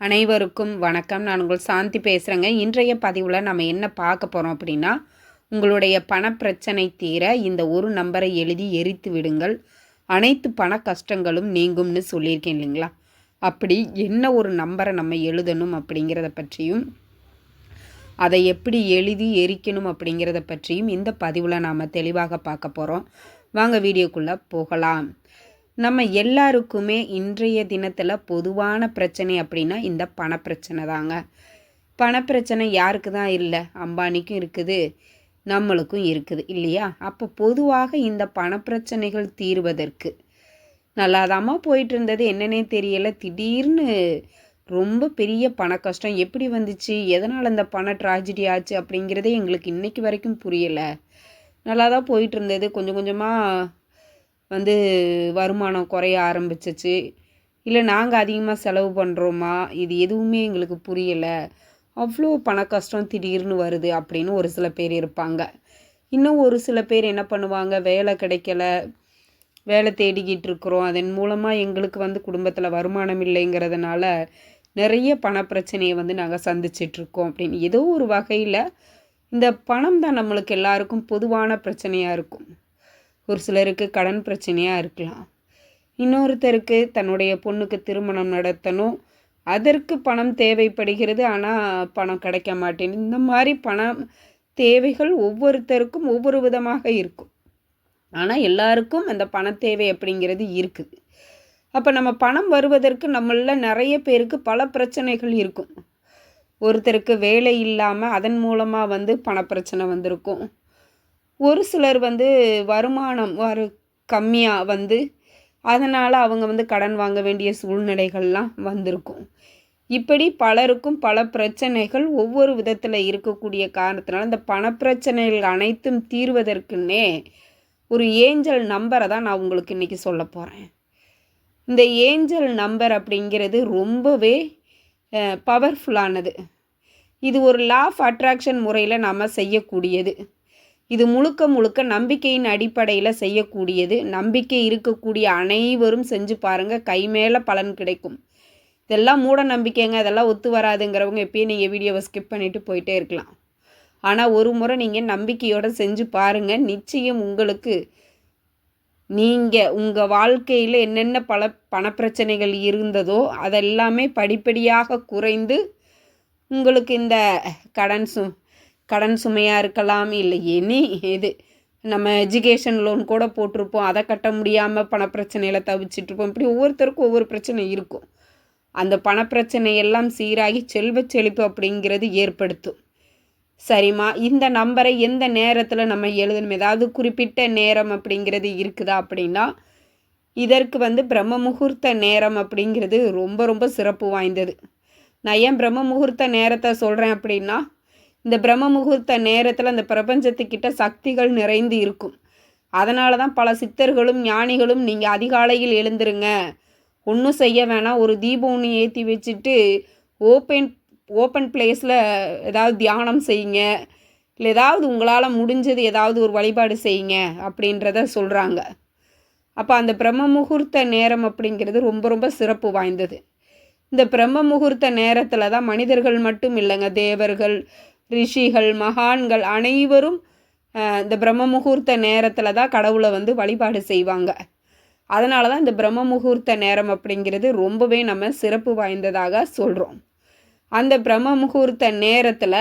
அனைவருக்கும் வணக்கம். நான் உங்கள் சாந்தி பேசுகிறேங்க இன்றைய பதிவில் நம்ம என்ன பார்க்க போகிறோம் அப்படின்னா உங்களுடைய பணப்பிரச்சனை தீர இந்த ஒரு நம்பரை எழுதி எரித்து விடுங்கள். அனைத்து பண கஷ்டங்களும் நீங்கும்னு சொல்லியிருக்கேன் இல்லைங்களா? அப்படி என்ன ஒரு நம்பரை நம்ம எழுதணும் அப்படிங்கிறத பற்றியும் அதை எப்படி எழுதி எரிக்கணும் அப்படிங்கிறத பற்றியும் இந்த பதிவில் நாம் தெளிவாக பார்க்க போகிறோம் வாங்க வீடியோக்குள்ளே போகலாம். நம்ம எல்லாருக்குமே இன்றைய தினத்தில் பொதுவான பிரச்சனை அப்படின்னா இந்த பணப்பிரச்சனை தாங்க. பணப்பிரச்சனை யாருக்கு தான் இல்லை? அம்பானிக்கும் இருக்குது நம்மளுக்கும் இருக்குது இல்லையா? அப்போ பொதுவாக இந்த பணப்பிரச்சனைகள் தீர்வதற்கு நல்லாதாம்மா போயிட்டு இருந்தது என்னன்னே தெரியல. திடீர்னு ரொம்ப பெரிய பண கஷ்டம் எப்படி வந்துச்சு? எதனால் அந்த பண ட்ராஜடி ஆச்சு அப்படிங்கிறதே எங்களுக்கு இன்றைக்கு வரைக்கும் புரியலை. நல்லா தான் போயிட்டு இருந்தது கொஞ்சம் கொஞ்சமாக வந்து வருமானம் குறைய ஆரம்பிச்சிச்சு. இல்லை நாங்கள் அதிகமாக செலவு பண்ணுறோமா இது எதுவுமே எங்களுக்கு புரியலை. அவ்வளோ பண கஷ்டம் திடீர்னு வருது அப்படின்னு ஒரு சில பேர் இருப்பாங்க. இன்னும் ஒரு சில பேர் என்ன பண்ணுவாங்க? வேலை கிடைக்கல. வேலை தேடிக்கிட்டு இருக்கிறோம். அதன் மூலமாக எங்களுக்கு வந்து குடும்பத்தில் வருமானம் இல்லைங்கிறதுனால நிறைய பண பிரச்சனையை வந்து நாங்கள் சந்திச்சிட்ருக்கோம் அப்படின்னு. ஏதோ ஒரு வகையில் இந்த பணம் தான் நம்மளுக்கு எல்லாருக்கும் பொதுவான பிரச்சனையாக இருக்கும். ஒரு சிலருக்கு கடன் பிரச்சனையாக இருக்கலாம். இன்னொருத்தருக்கு தன்னுடைய பொண்ணுக்கு திருமணம் நடத்தணும். அதற்கு பணம் தேவைப்படுகிறது. ஆனால் பணம் கிடைக்க மாட்டேன்னு இந்த மாதிரி பணம் தேவைகள் ஒவ்வொருத்தருக்கும் ஒவ்வொரு விதமாக இருக்கும். ஆனால் எல்லாருக்கும் அந்த பண தேவை அப்படிங்கிறது இருக்குது. அப்போ நம்ம பணம் வருவதற்கு நம்மள நிறைய பேருக்கு பல பிரச்சனைகள் இருக்கும். ஒருத்தருக்கு வேலை இல்லாமல் அதன் மூலமாக வந்து பணப்பிரச்சனை வந்திருக்கும். ஒரு சிலர் வந்து வருமானம் வரு கம்மியாக வந்து அதனால் அவங்க வந்து கடன் வாங்க வேண்டிய சூழ்நிலைகள்லாம் வந்திருக்கும். இப்படி பலருக்கும் பல பிரச்சனைகள் ஒவ்வொரு விதத்தில் இருக்கக்கூடிய காரணத்தினால இந்த பணப்பிரச்சனைகள் அனைத்தும் தீர்வதற்குன்னே ஒரு ஏஞ்சல் நம்பரை தான் நான் உங்களுக்கு இன்றைக்கி சொல்ல போகிறேன் இந்த ஏஞ்சல் நம்பர் அப்படிங்கிறது ரொம்பவே பவர்ஃபுல்லானது இது ஒரு லா ஆஃப் அட்ராக்ஷன் முறையில் நாம் செய்யக்கூடியது. இது முழுக்க முழுக்க நம்பிக்கையின் அடிப்படையில் செய்யக்கூடியது. நம்பிக்கை இருக்கக்கூடிய அனைவரும் செஞ்சு பாருங்கள் கை மேலே பலன் கிடைக்கும். இதெல்லாம் மூட நம்பிக்கைங்க. அதெல்லாம் ஒத்து வராதுங்கிறவங்க எப்பயும் நீங்கள் வீடியோவை ஸ்கிப் பண்ணிவிட்டு போயிட்டே இருக்கலாம். ஆனால் ஒரு முறை நீங்கள் நம்பிக்கையோடு செஞ்சு பாருங்கள் நிச்சயம் உங்களுக்கு நீங்கள் உங்கள் வாழ்க்கையில் என்னென்ன பல பணப்பிரச்சனைகள் இருந்ததோ அதெல்லாமே படிப்படியாக குறைந்து உங்களுக்கு இந்த கடன் சு கடன் சுமையாக இருக்கலாம் இல்லை எனி இது நம்ம எஜுகேஷன் லோன் கூட போட்டிருப்போம். அதை கட்ட முடியாமல் பணப்பிரச்சனையில் தவிச்சிட்ருப்போம் இப்படி ஒவ்வொருத்தருக்கும் ஒவ்வொரு பிரச்சனை இருக்கும். அந்த பணப்பிரச்சனை எல்லாம் சீராகி செல்வ செழிப்பு அப்படிங்கிறது ஏற்படுத்தும். சரிம்மா இந்த நம்பரை எந்த நேரத்தில் நம்ம எழுதணும்? ஏதாவது குறிப்பிட்ட நேரம் அப்படிங்கிறது இருக்குதா அப்படின்னா இதற்கு வந்து பிரம்ம முகூர்த்த நேரம் அப்படிங்கிறது ரொம்ப ரொம்ப சிறப்பு வாய்ந்தது. நான் ஏன் பிரம்ம முகூர்த்த நேரத்தை சொல்கிறேன் அப்படின்னா இந்த பிரம்ம முகூர்த்த நேரத்தில் அந்த பிரபஞ்சத்துக்கிட்ட சக்திகள் நிறைந்து இருக்கும். அதனால தான் பல சித்தர்களும் ஞானிகளும் நீங்கள் அதிகாலையில் எழுந்துருங்க. ஒன்றும் செய்ய வேணாம். ஒரு தீபம் ஒன்று ஏற்றி வச்சுட்டு ஓப்பன் ஓப்பன் பிளேஸில் ஏதாவது தியானம் செய்யுங்க. இல்லை ஏதாவது உங்களால் முடிஞ்சது ஏதாவது ஒரு வழிபாடு செய்யுங்க அப்படின்றத சொல்கிறாங்க அப்போ அந்த பிரம்ம முகூர்த்த நேரம் அப்படிங்கிறது ரொம்ப ரொம்ப சிறப்பு வாய்ந்தது. இந்த பிரம்ம முகூர்த்த நேரத்தில் தான் மனிதர்கள் மட்டும் இல்லைங்க தேவர்கள் ரிஷிகள் மகான்கள் அனைவரும் இந்த பிரம்ம முகூர்த்த நேரத்தில் தான் கடவுளை வந்து வழிபாடு செய்வாங்க. அதனால தான் இந்த பிரம்ம முகூர்த்த நேரம் அப்படிங்கிறது ரொம்பவே நம்ம சிறப்பு வாய்ந்ததாக சொல்கிறோம் அந்த பிரம்ம முகூர்த்த நேரத்தில்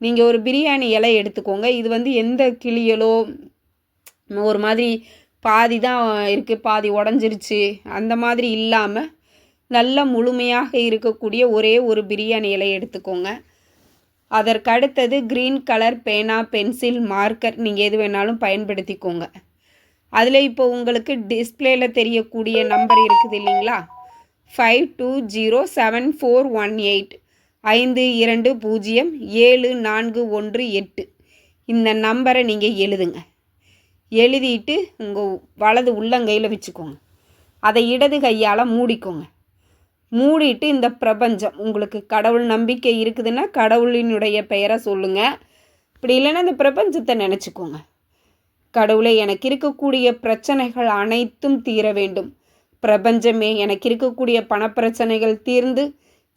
நீங்கள் ஒரு பிரியாணி இலை எடுத்துக்கோங்க. இது வந்து எந்த கிளியலோ ஒரு மாதிரி பாதி தான் இருக்குது பாதி உடஞ்சிருச்சு அந்த மாதிரி இல்லாமல் நல்ல முழுமையாக இருக்கக்கூடிய ஒரே ஒரு பிரியாணி இலை எடுத்துக்கோங்க. அதற்கு அடுத்தது க்ரீன் கலர் பேனா பென்சில் மார்க்கர் நீங்கள் எது வேணாலும் பயன்படுத்திக்கோங்க. அதில் இப்போ உங்களுக்கு டிஸ்பிளேயில் தெரியக்கூடிய நம்பர் இருக்குது இல்லைங்களா? Five two zero seven four one eight ஐந்து இரண்டு பூஜ்ஜியம் ஏழு நான்கு ஒன்று எட்டு. இந்த நம்பரை நீங்கள் எழுதுங்க. எழுதிட்டு உங்கள் வலது உள்ளங்கையில் வச்சுக்கோங்க. அதை இடது கையால் மூடிக்கோங்க. மூடிட்டு இந்த பிரபஞ்சம். உங்களுக்கு கடவுள் நம்பிக்கை இருக்குதுன்னா கடவுளினுடைய பெயரை சொல்லுங்கள் இப்படி இல்லைன்னா இந்த பிரபஞ்சத்தை நினச்சிக்கோங்க. கடவுளை எனக்கு இருக்கக்கூடிய பிரச்சனைகள் அனைத்தும் தீர வேண்டும். பிரபஞ்சமே எனக்கு இருக்கக்கூடிய பணப்பிரச்சனைகள் தீர்ந்து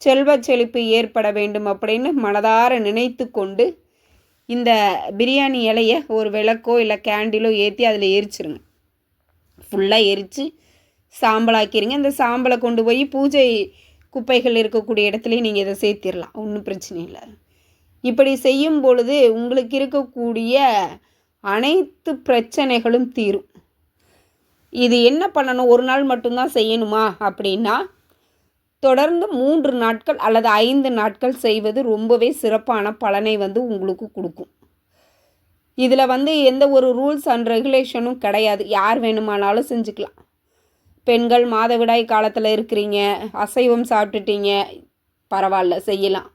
செல்வ செழிப்பு ஏற்பட வேண்டும் அப்படின்னு மனதார நினைத்து கொண்டு இந்த பிரியாணி இலையை ஒரு விளக்கோ இல்லை கேண்டிலோ ஏற்றி அதில் எரிச்சிருங்க. ஃபுல்லாக எரித்து சாம்பலாக்கிடுங்க இந்த சாம்பலை கொண்டு போய் பூஜை குப்பைகள் இருக்கக்கூடிய இடத்துலையும் நீங்கள் இதை சேர்த்திடலாம் ஒன்றும் பிரச்சனை இல்லை. இப்படி செய்யும் பொழுது உங்களுக்கு இருக்கக்கூடிய அனைத்து பிரச்சனைகளும் தீரும். இது என்ன பண்ணணும்? ஒரு நாள் மட்டும்தான் செய்யணுமா? அப்படின்னா தொடர்ந்து மூன்று நாட்கள் அல்லது ஐந்து நாட்கள் செய்வது ரொம்பவே சிறப்பான பலனை வந்து உங்களுக்கு கொடுக்கும். இதில் வந்து எந்த ஒரு ரூல்ஸ் அண்ட் ரெகுலேஷனும் கிடையாது. யார் வேணுமானாலும் செஞ்சுக்கலாம். பெண்கள் மாதவிடாய் காலத்தில் இருக்கிறீங்க அசைவம் சாப்பிட்டுட்டீங்க பரவாயில்ல செய்யலாம்.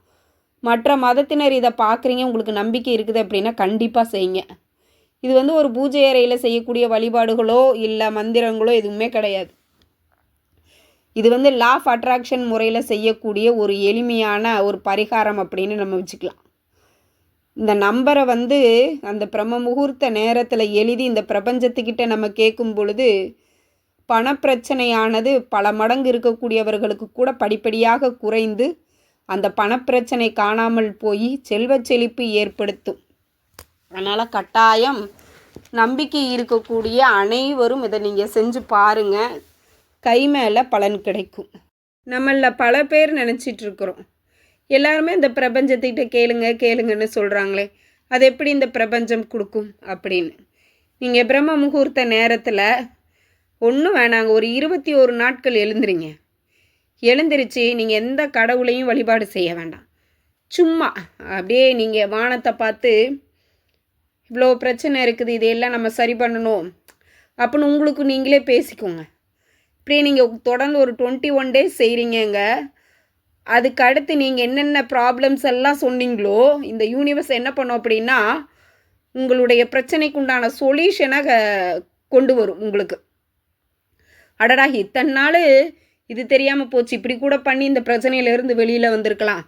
மற்ற மதத்தினர் இதை பார்க்குறீங்க உங்களுக்கு நம்பிக்கை இருக்குது அப்படின்னா கண்டிப்பாக செய்யுங்க. இது வந்து ஒரு பூஜை அறையில் செய்யக்கூடிய வழிபாடுகளோ இல்லை மந்திரங்களோ எதுவுமே கிடையாது. இது வந்து லா ஆஃப் அட்ராக்ஷன் முறையில் செய்யக்கூடிய ஒரு எளிமையான ஒரு பரிகாரம் அப்படின்னு நம்ம வச்சுக்கலாம். இந்த நம்பரை வந்து அந்த பிரம்ம முகூர்த்த நேரத்தில் எழுதி இந்த பிரபஞ்சத்துக்கிட்ட நம்ம கேட்கும் பொழுது பணப்பிரச்சனையானது பல மடங்கு இருக்கக்கூடியவர்களுக்கு கூட படிப்படியாக குறைந்து அந்த பணப்பிரச்சனை காணாமல் போய் செல்வ செழிப்பு ஏற்படுத்தும். அதனால் கட்டாயம் நம்பிக்கை இருக்கக்கூடிய அனைவரும் இதை நீங்கள் செஞ்சு பாருங்கள் கை மேலே பலன் கிடைக்கும். நம்மளில் பல பேர் நினச்சிட்டு இருக்கிறோம். எல்லாருமே இந்த பிரபஞ்சத்திட்ட கேளுங்க கேளுங்கன்னு சொல்கிறாங்களே அது எப்படி இந்த பிரபஞ்சம் கொடுக்கும் அப்படின்னு. நீங்கள் பிரம்ம முகூர்த்த நேரத்தில் ஒன்றும் வேணாங்க. ஒரு இருபத்தி ஒரு நாட்கள் எழுந்துருங்க. எழுந்திருச்சு நீங்கள் எந்த கடவுளையும் வழிபாடு செய்ய வேண்டாம். சும்மா அப்படியே நீங்கள் வானத்தை பார்த்து இவ்வளோ பிரச்சனை இருக்குது இதையெல்லாம் நம்ம சரி பண்ணணும் அப்படின்னு உங்களுக்கு நீங்களே பேசிக்கோங்க. இப்படியே நீங்கள் தொடர்ந்து ஒரு டுவெண்ட்டி ஒன் டேஸ் செய்கிறீங்கங்க அதுக்கு அடுத்து நீங்கள் என்னென்ன ப்ராப்ளம்ஸ் எல்லாம் சொன்னீங்களோ இந்த யூனிவர்ஸ் என்ன பண்ணும் அப்படின்னா உங்களுடைய பிரச்சனைக்கு உண்டான கொண்டு வரும் உங்களுக்கு. அடடா இத்தனை நாள் இது தெரியாமல் போச்சு. இப்படி கூட பண்ணி இந்த பிரச்சனையிலேருந்து வெளியில் வந்திருக்கலாம்.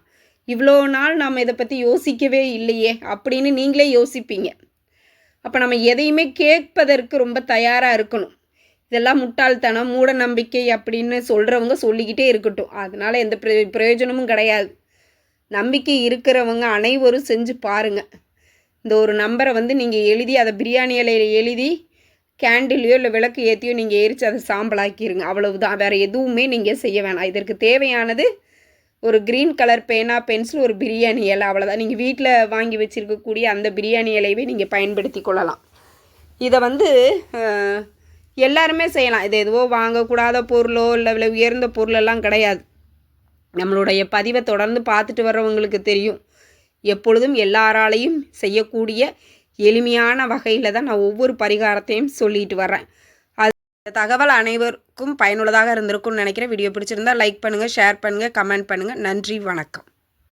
இவ்வளோ நாள் நாம் இதை பற்றி யோசிக்கவே இல்லையே அப்படின்னு நீங்களே யோசிப்பீங்க. அப்போ நம்ம எதையுமே கேட்பதற்கு ரொம்ப தயாராக இருக்கணும். இதெல்லாம் முட்டாள்தனம் மூட நம்பிக்கை அப்படின்னு சொல்கிறவங்க சொல்லிக்கிட்டே இருக்கட்டும். அதனால் எந்த பிரயோஜனமும் கிடையாது. நம்பிக்கை இருக்கிறவங்க அனைவரும் செஞ்சு பாருங்கள் இந்த ஒரு நம்பரை வந்து நீங்கள் எழுதி அதை பிரியாணி இலையில் எழுதி கேண்டிலையோ இல்லை விளக்கு ஏற்றியோ நீங்கள் எரித்து அதை சாம்பலாக்கிடுங்க அவ்வளவுதான். வேறு எதுவுமே நீங்கள் செய்ய வேணாம். இதற்கு தேவையானது ஒரு க்ரீன் கலர் பேனா பென்சில் ஒரு பிரியாணி இலை. அவ்வளோதான் நீங்கள் வீட்டில் வாங்கி வச்சுருக்கக்கூடிய அந்த பிரியாணி இலையவே நீங்கள் பயன்படுத்தி கொள்ளலாம். இதை வந்து எல்லாருமே செய்யலாம். இது எதுவோ வாங்கக்கூடாத பொருளோ இல்லை விலை உயர்ந்த பொருளெல்லாம் கிடையாது. நம்மளுடைய பதிவை தொடர்ந்து பார்த்துட்டு வர்றவங்களுக்கு தெரியும். எப்பொழுதும் எல்லாராலையும் செய்யக்கூடிய எளிமையான வகையில் தான் நான் ஒவ்வொரு பரிகாரத்தையும் சொல்லிட்டு வரேன் அது தகவல் அனைவருக்கும் பயனுள்ளதாக இருந்திருக்கும்னு நினைக்கிறேன். வீடியோ பிடிச்சிருந்தா லைக் பண்ணுங்கள் ஷேர் பண்ணுங்கள் கமெண்ட் பண்ணுங்கள் நன்றி வணக்கம்.